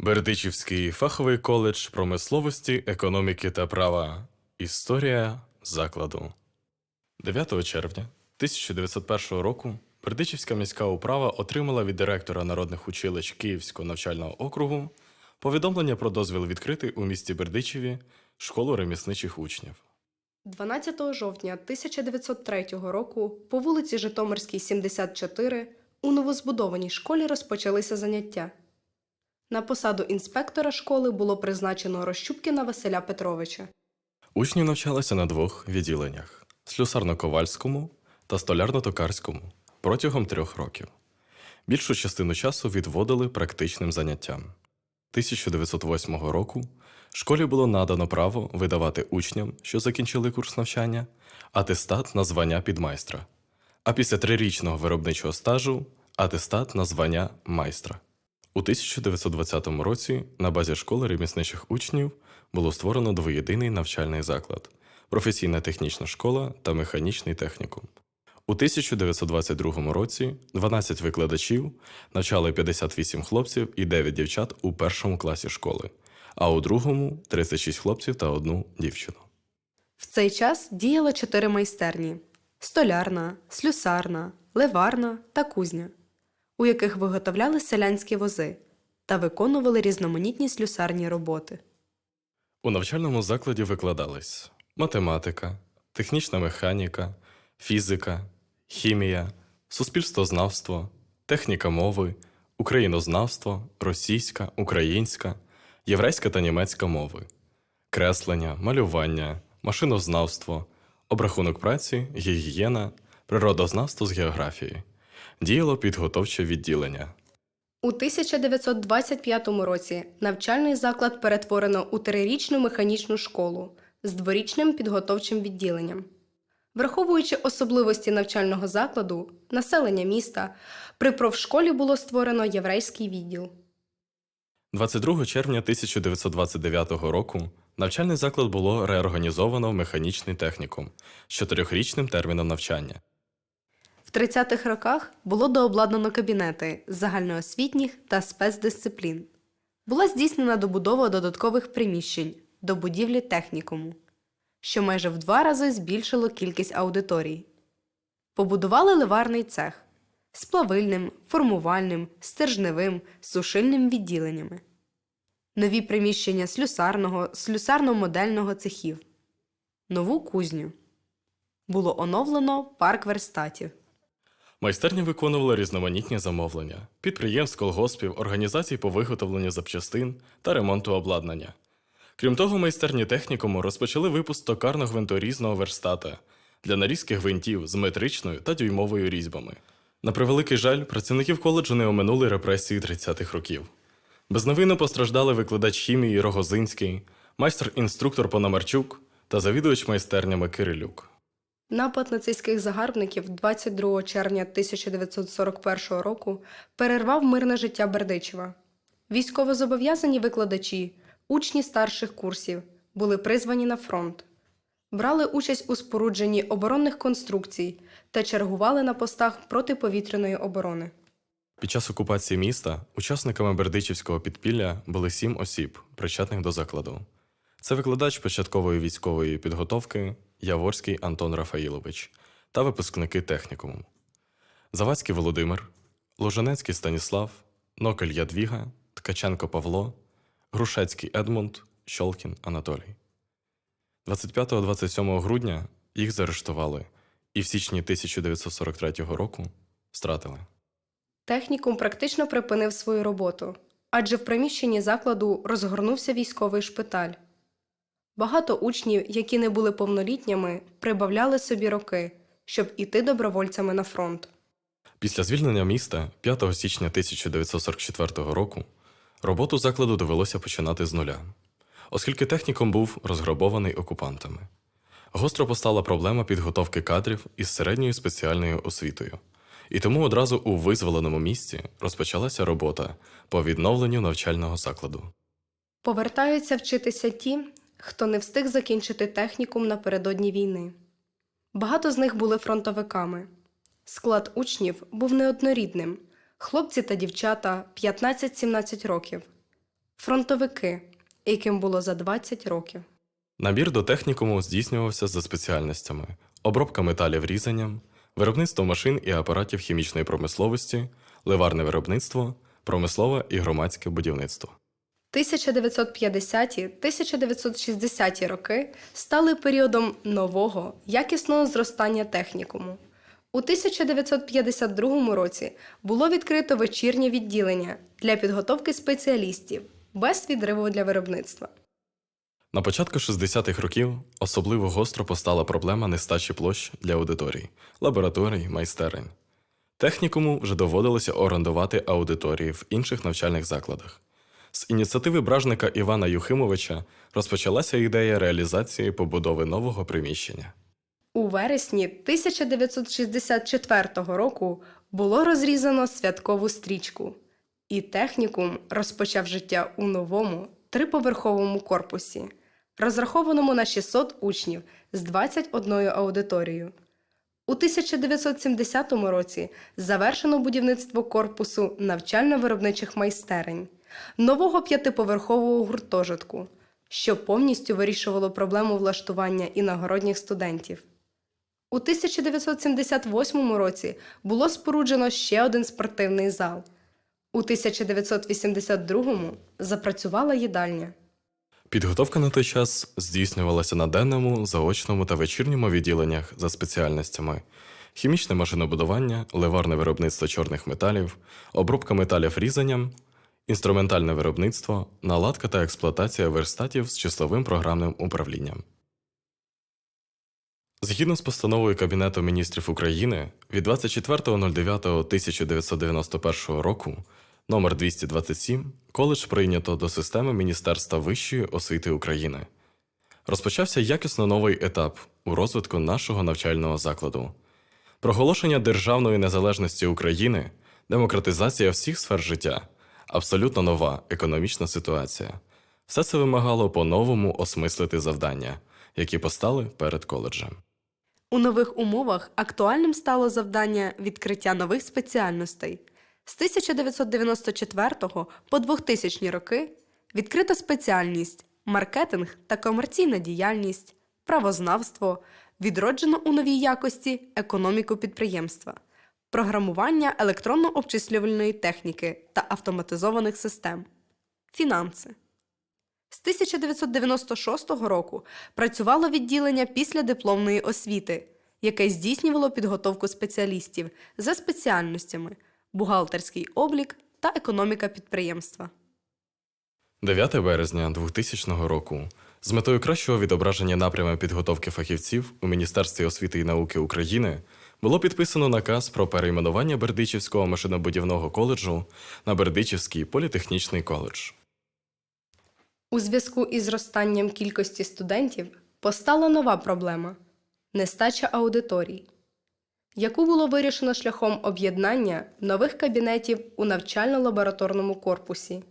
Бердичівський фаховий коледж промисловості, економіки та права. Історія закладу. 9 червня 1901 року Бердичівська міська управа отримала від директора народних училищ Київського навчального округу повідомлення про дозвіл відкрити у місті Бердичеві школу ремісничих учнів. 12 жовтня 1903 року по вулиці Житомирській, 74 у новозбудованій школі розпочалися заняття. На посаду інспектора школи було призначено Рощупкіна Василя Петровича. Учні навчалися на двох відділеннях слюсарно-ковальському та столярно-токарському протягом трьох років. Більшу частину часу відводили практичним заняттям. 1908 року школі було надано право видавати учням, що закінчили курс навчання, атестат на звання підмайстра, а після трирічного виробничого стажу атестат на звання майстра. У 1920 році на базі школи ремісничих учнів було створено двоєдиний навчальний заклад професійна технічна школа та механічний технікум. У 1922 році 12 викладачів навчали 58 хлопців і 9 дівчат у першому класі школи, а у другому 36 хлопців та одну дівчину. В цей час діяло чотири майстерні: столярна, слюсарна, леварна та кузня, у яких виготовляли селянські вози та виконували різноманітні слюсарні роботи. У навчальному закладі викладались математика, технічна механіка, фізика, хімія, суспільствознавство, техніка мови, українознавство, російська, українська, єврейська та німецька мови, креслення, малювання, машинознавство, обрахунок праці, гігієна, природознавство з географії. Діяло підготовче відділення. У 1925 році навчальний заклад перетворено у трирічну механічну школу з дворічним підготовчим відділенням. Враховуючи особливості навчального закладу, населення міста, при профшколі було створено єврейський відділ. 22 червня 1929 року навчальний заклад було реорганізовано в механічний технікум з чотирьохрічним терміном навчання. В 30-х роках було дообладнано кабінети загальноосвітніх та спецдисциплін. Була здійснена добудова додаткових приміщень до будівлі технікуму, що майже в два рази збільшило кількість аудиторій. Побудували ливарний цех з плавильним, формувальним, стержневим, сушильним відділеннями, нові приміщення слюсарного, слюсарно-модельного цехів, нову кузню. Було оновлено парк верстатів. Майстерні виконували різноманітні замовлення підприємств, колгоспів, організацій по виготовленню запчастин та ремонту обладнання. Крім того, майстерні технікуму розпочали випуск токарно-гвинторізного верстата для нарізки гвинтів з метричною та дюймовою різьбами. На превеликий жаль, працівників коледжу не оминули репресії 30-х років. Безновинно постраждали викладач хімії Рогозинський, майстер-інструктор Пономарчук та завідувач майстернями Кирилюк. Напад нацистських загарбників 22 червня 1941 року перервав мирне життя Бердичева. Військовозобов'язані викладачі, учні старших курсів були призвані на фронт, брали участь у спорудженні оборонних конструкцій та чергували на постах протиповітряної оборони. Під час окупації міста учасниками Бердичівського підпілля були сім осіб, причетних до закладу. Це викладач початкової військової підготовки Яворський Антон Рафаїлович та випускники технікуму. Завадський Володимир, Ложенецький Станіслав, Нокель Ядвіга, Ткаченко Павло, Грушецький Едмунд, Щолкін Анатолій. 25-27 грудня їх заарештували і в січні 1943 року стратили. Технікум практично припинив свою роботу, адже в приміщенні закладу розгорнувся військовий шпиталь. Багато учнів, які не були повнолітніми, прибавляли собі роки, щоб іти добровольцями на фронт. Після звільнення міста 5 січня 1944 року роботу закладу довелося починати з нуля, оскільки технікум був розграбований окупантами. Гостро постала проблема підготовки кадрів із середньою спеціальною освітою, і тому одразу у визволеному місці розпочалася робота по відновленню навчального закладу. Повертаються вчитися ті, хто не встиг закінчити технікум напередодні війни. Багато з них були фронтовиками. Склад учнів був неоднорідним хлопці та дівчата 15-17 років. фронтовики, яким було за 20 років. Набір до технікуму здійснювався за спеціальностями: обробка металів різанням, виробництво машин і апаратів хімічної промисловості, ливарне виробництво, промислове і громадське будівництво. 1950-1960 роки стали періодом нового, якісного зростання технікуму. У 1952 році було відкрито вечірнє відділення для підготовки спеціалістів без відриву для виробництва. На початку 60-х років особливо гостро постала проблема нестачі площ для аудиторій, лабораторій, майстерень. Технікуму вже доводилося орендувати аудиторії в інших навчальних закладах. З ініціативи бражника Івана Юхимовича розпочалася ідея реалізації побудови нового приміщення. У вересні 1964 року було розрізано святкову стрічку, і технікум розпочав життя у новому триповерховому корпусі, розрахованому на 600 учнів з 21 аудиторією. У 1970 році завершено будівництво корпусу навчально-виробничих майстерень, нового п'ятиповерхового гуртожитку, що повністю вирішувало проблему влаштування іногородніх студентів. У 1978 році було споруджено ще один спортивний зал. У 1982 запрацювала їдальня. Підготовка на той час здійснювалася на денному, заочному та вечірньому відділеннях за спеціальностями: хімічне машинобудування, ливарне виробництво чорних металів, обробка металів різанням, інструментальне виробництво, наладка та експлуатація верстатів з числовим програмним управлінням. Згідно з постановою Кабінету міністрів України від 24.09.1991 року номер 227 коледж прийнято до системи Міністерства вищої освіти України. Розпочався якісно новий етап у розвитку нашого навчального закладу. Проголошення державної незалежності України, демократизація всіх сфер життя, абсолютно нова економічна ситуація. Все це вимагало по-новому осмислити завдання, які постали перед коледжем. У нових умовах актуальним стало завдання відкриття нових спеціальностей. З 1994 по 2000 роки відкрита спеціальність маркетинг та комерційна діяльність, правознавство, відроджено у новій якості економіку підприємства, програмування електронно-обчислювальної техніки та автоматизованих систем, фінанси. З 1996 року працювало відділення післядипломної освіти, яке здійснювало підготовку спеціалістів за спеціальностями бухгалтерський облік та економіка підприємства. 9 березня 2000 року з метою кращого відображення напряму підготовки фахівців у Міністерстві освіти і науки України було підписано наказ про перейменування Бердичівського машинобудівного коледжу на Бердичівський політехнічний коледж. У зв'язку із зростанням кількості студентів постала нова проблема нестача аудиторій, яку було вирішено шляхом об'єднання нових кабінетів у навчально-лабораторному корпусі,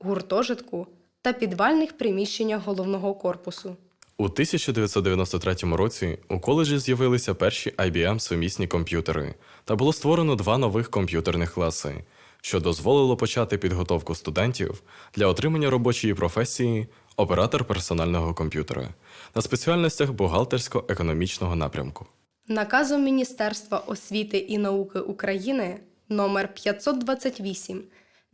гуртожитку та підвальних приміщеннях головного корпусу. У 1993 році у коледжі з'явилися перші IBM сумісні комп'ютери та було створено два нових комп'ютерних класи, що дозволило почати підготовку студентів для отримання робочої професії оператор персонального комп'ютера на спеціальностях бухгалтерсько-економічного напрямку. Наказом Міністерства освіти і науки України номер 528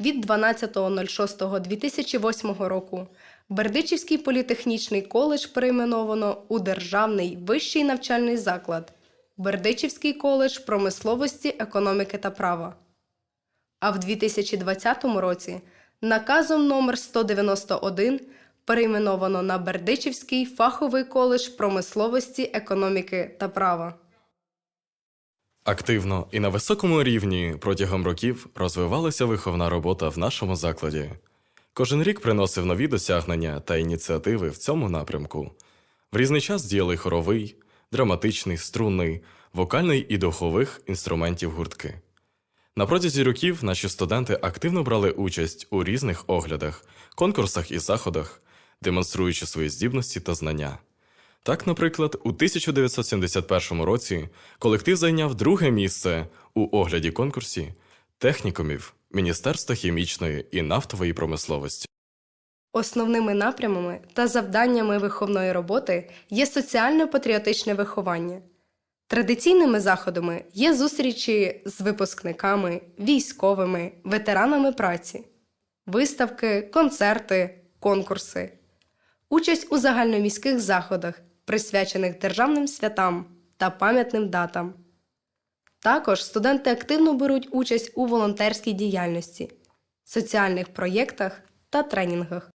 від 12.06.2008 року Бердичівський політехнічний коледж перейменовано у Державний вищий навчальний заклад Бердичівський коледж промисловості, економіки та права. А в 2020 році наказом номер 191 перейменовано на Бердичівський фаховий коледж промисловості, економіки та права. Активно і на високому рівні протягом років розвивалася виховна робота в нашому закладі. Кожен рік приносив нові досягнення та ініціативи в цьому напрямку. В різний час діяли хоровий, драматичний, струнний, вокальний і духових інструментів гуртки. На протязі років наші студенти активно брали участь у різних оглядах, конкурсах і заходах, демонструючи свої здібності та знання. Так, наприклад, у 1971 році колектив зайняв друге місце у огляді конкурсі технікумів Міністерства хімічної і нафтової промисловості. Основними напрямами та завданнями виховної роботи є соціально-патріотичне виховання. Традиційними заходами є зустрічі з випускниками, військовими, ветеранами праці, виставки, концерти, конкурси, участь у загальноміських заходах, присвячених державним святам та пам'ятним датам. Також студенти активно беруть участь у волонтерській діяльності, соціальних проєктах та тренінгах.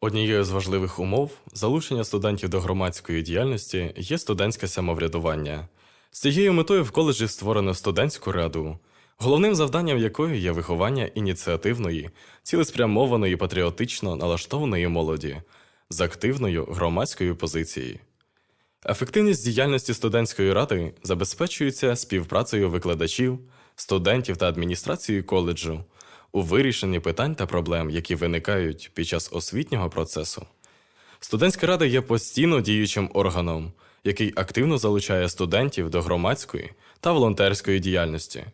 Однією з важливих умов залучення студентів до громадської діяльності є студентське самоврядування. З цією метою в коледжі створено студентську раду, головним завданням якої є виховання ініціативної, цілеспрямованої патріотично налаштованої молоді з активною громадською позицією. Ефективність діяльності студентської ради забезпечується співпрацею викладачів, студентів та адміністрації коледжу у вирішенні питань та проблем, які виникають під час освітнього процесу. Студентська рада є постійно діючим органом, який активно залучає студентів до громадської та волонтерської діяльності,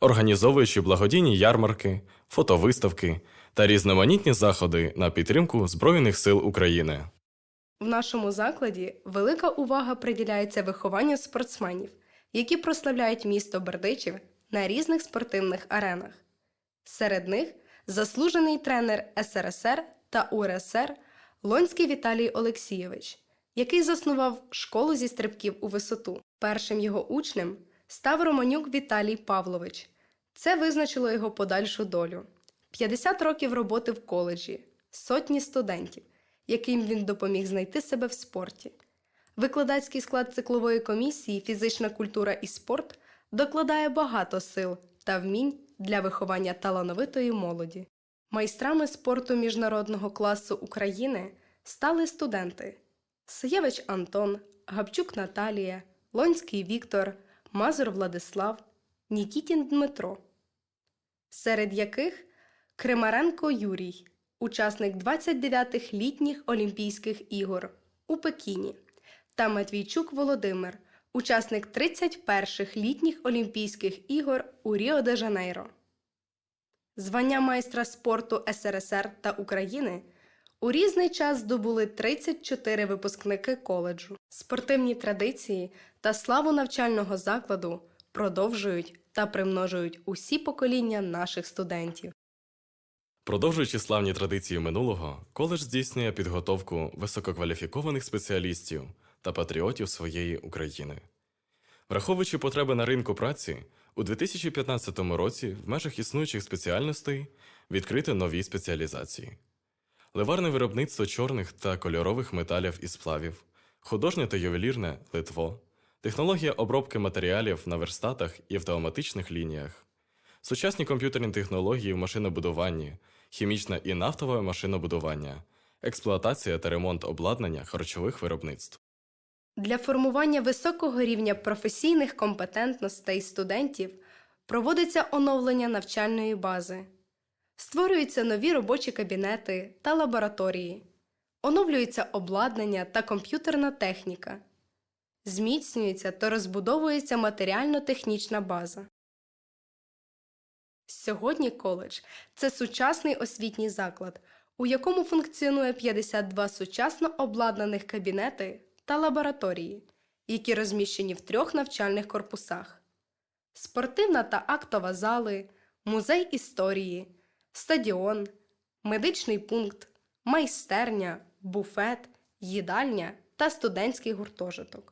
організовуючи благодійні ярмарки, фотовиставки та різноманітні заходи на підтримку Збройних сил України. В нашому закладі велика увага приділяється вихованню спортсменів, які прославляють місто Бердичів на різних спортивних аренах. Серед них заслужений тренер СРСР та УРСР Лонський Віталій Олексійович, який заснував школу зі стрибків у висоту. Першим його учнем став Романюк Віталій Павлович. Це визначило його подальшу долю. 50 років роботи в коледжі, сотні студентів, яким він допоміг знайти себе в спорті. Викладацький склад циклової комісії Фізична культура і спорт докладає багато сил та вмінь для виховання талановитої молоді. Майстрами спорту міжнародного класу України стали студенти Сиєвич Антон, Габчук Наталія, Лонський Віктор, Мазур Владислав, Нікітін Дмитро, серед яких Кримаренко Юрій, учасник 29-х літніх Олімпійських ігор у Пекіні, та Матвійчук Володимир, учасник 31-х літніх Олімпійських ігор у Ріо де Жанейро. Звання майстра спорту СРСР та України у різний час здобули 34 випускники коледжу. Спортивні традиції та славу навчального закладу продовжують та примножують усі покоління наших студентів. Продовжуючи славні традиції минулого, коледж здійснює підготовку висококваліфікованих спеціалістів та патріотів своєї України. Враховуючи потреби на ринку праці, у 2015 році в межах існуючих спеціальностей відкрито нові спеціалізації: ливарне виробництво чорних та кольорових металів і сплавів, художнє та ювелірне литво, технологія обробки матеріалів на верстатах і автоматичних лініях, сучасні комп'ютерні технології в машинобудуванні, хімічне і нафтове машинобудування, експлуатація та ремонт обладнання харчових виробництв. Для формування високого рівня професійних компетентностей студентів проводиться оновлення навчальної бази, створюються нові робочі кабінети та лабораторії, оновлюється обладнання та комп'ютерна техніка, зміцнюється та розбудовується матеріально-технічна база. Сьогодні коледж це сучасний освітній заклад, у якому функціонує 52 сучасно обладнаних кабінети та лабораторії, які розміщені в трьох навчальних корпусах: спортивна та актова зали, музей історії, стадіон, медичний пункт, майстерня, буфет, їдальня та студентський гуртожиток.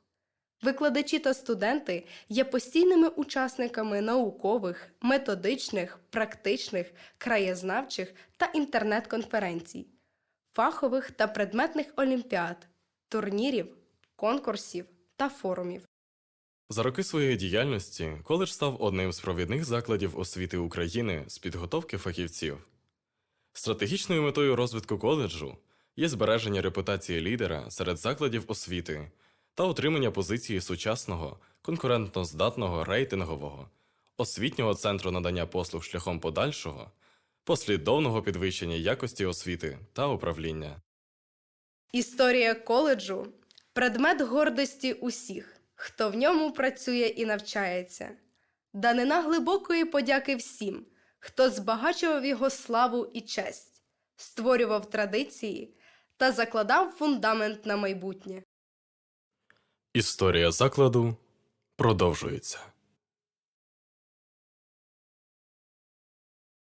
Викладачі та студенти є постійними учасниками наукових, методичних, практичних, краєзнавчих та інтернет-конференцій, фахових та предметних олімпіад, турнірів, конкурсів та форумів. За роки своєї діяльності коледж став одним з провідних закладів освіти України з підготовки фахівців. Стратегічною метою розвитку коледжу є збереження репутації лідера серед закладів освіти та утримання позиції сучасного, конкурентноздатного рейтингового, освітнього центру надання послуг шляхом подальшого, послідовного підвищення якості освіти та управління. Історія коледжу предмет гордості усіх, хто в ньому працює і навчається. Данина глибокої подяки всім, хто збагачував його славу і честь, створював традиції та закладав фундамент на майбутнє. Історія закладу продовжується.